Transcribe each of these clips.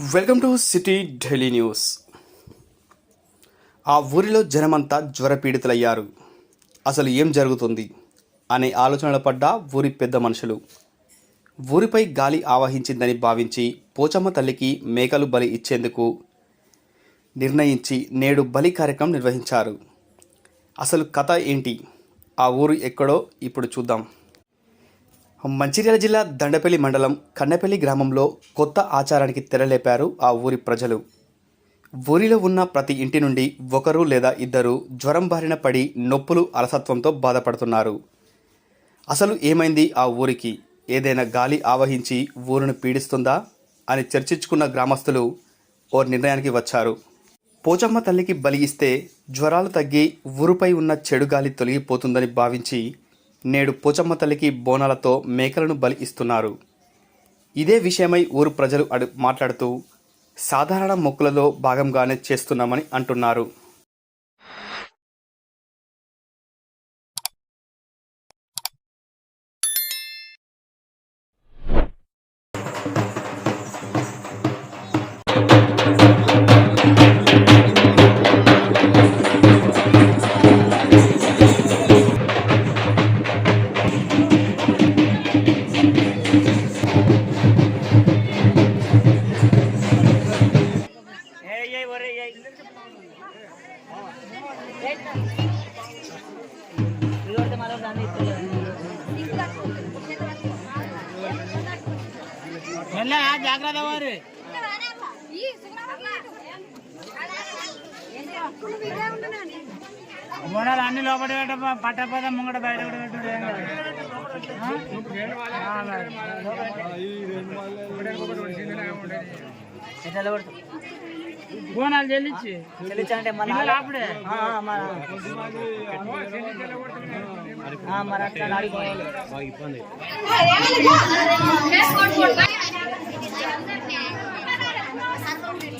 Welcome to city Delhi news. ఆ ఊరిలో జనమంతా జ్వరపీడితులయ్యారు అసలు ఏం జరుగుతుంది అనే ఆలోచనలో పడ్డ ఊరి పెద్ద మనుషులు. ఊరిపై గాలి ఆవహించిందని భావించి పోచమ్మ తల్లికి మేకలు బలి ఇచ్చేందుకు నిర్ణయించి నేడు బలి కార్యక్రమం నిర్వహించారు. అసలు కథ ఏంటి? ఆ ఊరు ఎక్కడో ఇప్పుడు చూద్దాం. మంచిర్యాల జిల్లా దండపల్లి మండలం కన్నపల్లి గ్రామంలో కొత్త ఆచారానికి తెరలేపారు ఆ ఊరి ప్రజలు. ఊరిలో ఉన్న ప్రతి ఇంటి నుండి ఒకరు లేదా ఇద్దరు జ్వరం బారిన పడి నొప్పులు అలసత్వంతో బాధపడుతున్నారు. అసలు ఏమైంది ఆ ఊరికి? ఏదైనా గాలి ఆవహించి ఊరును పీడిస్తుందా? అని చర్చించుకున్న గ్రామస్తులు ఓ నిర్ణయానికి వచ్చారు. పోచమ్మ తల్లికి బలి ఇస్తే జ్వరాలు తగ్గి ఊరుపై ఉన్న చెడు గాలి తొలగిపోతుందని భావించి నేడు పోచమ్మ తల్లికి బోనాలతో మేకలను బలి ఇస్తున్నారు. ఇదే విషయమై ఊరు ప్రజలు అడు మాట్లాడుతూ సాధారణ మొక్కులలో భాగంగానే చేస్తున్నామని అంటున్నారు. మెల్లగా జాగ్రత్త వారు మూడాలు అన్ని లోపల పెట్ట పట్టపోద ముంగట బయట కూడా పెట్టుడు ఏం కాదు. ఆ? ఆ, మరి. ఎట్లా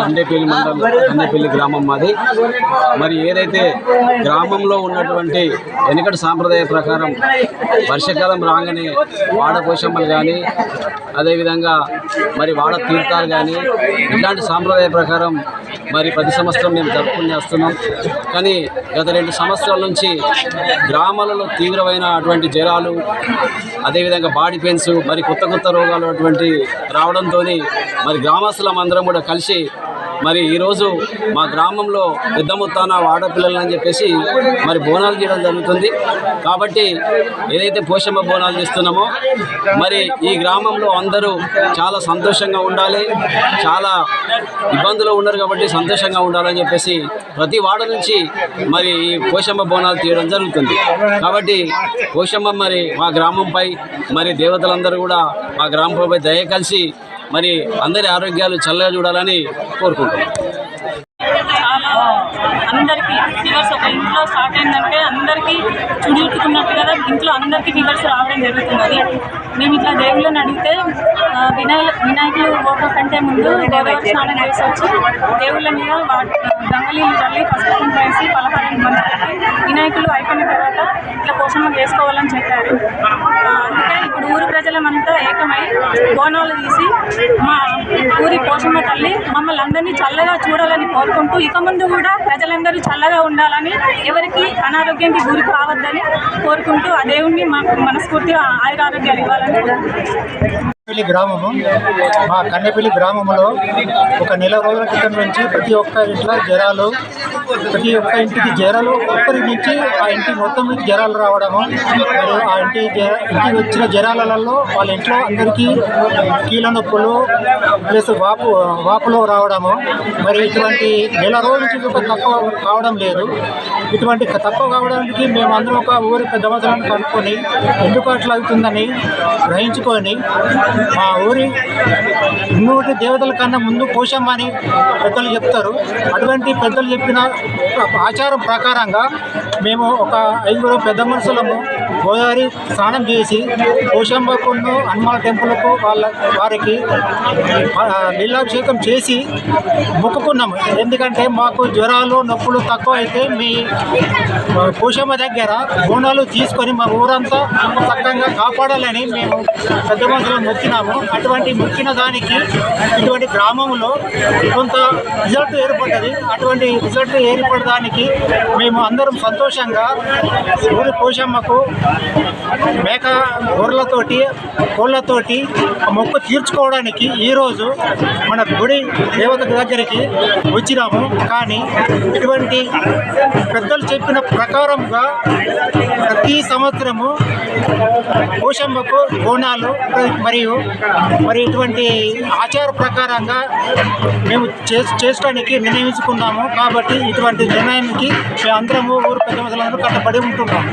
దండేపల్లి మండలం దండేపల్లి గ్రామం మాది. మరి ఏదైతే గ్రామంలో ఉన్నటువంటి వెనుకటి సాంప్రదాయ ప్రకారం వర్షాకాలం రాగానే వాడ పోషమ్మలు కానీ అదేవిధంగా మరి వాడ తీర్థాలు కానీ ఇలాంటి సాంప్రదాయ ప్రకారం మరి ప్రతి సంవత్సరం మేము జరుపుకుని వస్తున్నాం కానీ గత రెండు సంవత్సరాల నుంచి గ్రామాలలో తీవ్రమైన అటువంటి జ్వరాలు అదేవిధంగా బాడీ పెయిన్స్ మరి కొత్త కొత్త రోగాలు అటువంటి రావడంతో మరి గ్రామస్తులం అందరం కూడా కలిసి మరి ఈరోజు మా గ్రామంలో పెద్ద మొత్తాన ఆడపిల్లలు అని చెప్పేసి మరి బోనాలు చేయడం జరుగుతుంది. కాబట్టి ఏదైతే పోషమ్మ బోనాలు చేస్తున్నామో మరి ఈ గ్రామంలో అందరూ చాలా సంతోషంగా ఉండాలి. చాలా ఇబ్బందులు ఉన్నారు కాబట్టి సంతోషంగా ఉండాలని చెప్పేసి ప్రతి వాడ నుంచి మరి ఈ పోషమ్మ బోనాలు తీయడం జరుగుతుంది. కాబట్టి పోషమ్మ మరి మా గ్రామంపై మరి దేవతలందరూ కూడా మా గ్రామంపై దయ కలిసి మరి అందరి ఆరోగ్యాలు చల్లగా చూడాలని కోరుకుంటున్నాను అందరికీ ఫీవర్స్ ఒక ఇంట్లో స్టార్ట్ అయిందంటే అందరికీ చుడుకున్నట్టు కదా ఇంట్లో అందరికీ ఫీవర్స్ రావడం జరుగుతున్నది. మేము ఇట్లా దేవుళ్ళని అడిగితే వినాయ వినాయకులు ఒక కంటే ముందు గోదావరి స్నానం చేసి వచ్చి దేవుళ్ళ మీద వాటి గంగలీలు చల్లి పసుపు కుంకుమ వేసి పలహారం వినాయకులు అయిపోయిన తర్వాత ఇట్లా పోషణ చేసుకోవాలని చెప్పారు. అందుకే ఇప్పుడు ఊరు ప్రజలమంతా ఏకమై బోనాలు తీసి మా ఊరి పోషమ్మ తల్లి మమ్మల్ని అందరినీ చల్లగా చూడాలని కోరుకుంటూ ఇక ముందు కూడా ప్రజలందరూ చల్లగా ఉండాలని ఎవరికి అనారోగ్యానికి గురి కావద్దని కోరుకుంటూ ఆ దేవుణ్ణి మాకు మనస్ఫూర్తిగా ఆయురారోగ్యాలు ఇవ్వాలని కోరుకుంటున్నాం కన్నెపల్లి గ్రామము. మా కన్నెపల్లి గ్రామంలో ఒక నెల రోజుల క్రితం నుంచి ప్రతి ఒక్క ఇంట్లో జ్వరాలు ప్రతి ఒక్క ఇంటికి జ్వరాలు ఒక్కరి నుంచి ఆ ఇంటి మొత్తం నుంచి జ్వరాలు రావడము. మరియు ఆ ఇంటి ఇంటికి వచ్చిన జ్వరాలలో వాళ్ళ ఇంట్లో అందరికీ కీళ్ళ నొప్పులు ప్లస్ వాపు వాపులో రావడము. మరి ఇటువంటి నెల రోజుల నుంచి తక్కువ కావడం లేదు. ఇటువంటి తక్కువ కావడానికి మేము అందరం ఒక ఊరి పెద్ద మనుషులను కనుక్కొని ఎందుకు అట్లా అవుతుందని గ్రహించుకొని మా ఊరి ఇన్నోటి దేవతల కన్నా ముందు పోషమ్మ పెద్దలు చెప్తారు. అటువంటి పెద్దలు చెప్పిన ఆచారం ప్రకారంగా మేము ఒక ఐదుగురు పెద్ద మనుషులము గోదావరి స్నానం చేసి పోషమ్మకును హనుమాన్ టెంపుల్కు వాళ్ళ వారికి నీళ్ళాభిషేకం చేసి మొక్కుకున్నాము. ఎందుకంటే మాకు జ్వరాలు నొప్పులు తక్కువ అయితే మీ కోశమ్మ దగ్గర బోనాలు తీసుకొని మా ఊరంతా చక్కగా కాపాడాలని మేము పెద్ద మనుషులు మొక్కినాము. అటువంటి మొక్కిన దానికి ఇటువంటి గ్రామంలో కొంత రిజల్ట్ ఏర్పడ్డది. అటువంటి రిజల్ట్ ఏర్పడడానికి మేము అందరం సంతోషంగా ఊరి పోషమ్మకు మేక గొర్రెలతోటి కోళ్ళతోటి ఆ మొక్కు తీర్చుకోవడానికి ఈరోజు మన గుడి దేవత దగ్గరికి వచ్చినాము. కానీ ఇటువంటి పెద్దలు చెప్పిన ప్రకారంగా ప్రతి సంవత్సరము పోషమ్మకు బోనాలు మరియు మరి ఇటువంటి ఆచార ప్రకారంగా మేము చే చేసుకోవడానికి నిర్ణయించుకున్నాము. కాబట్టి ఇటువంటి నిర్ణయానికి మేము అందరము ఊరు పెద్ద మొదలందరూ కట్టబడి ఉంటున్నాము.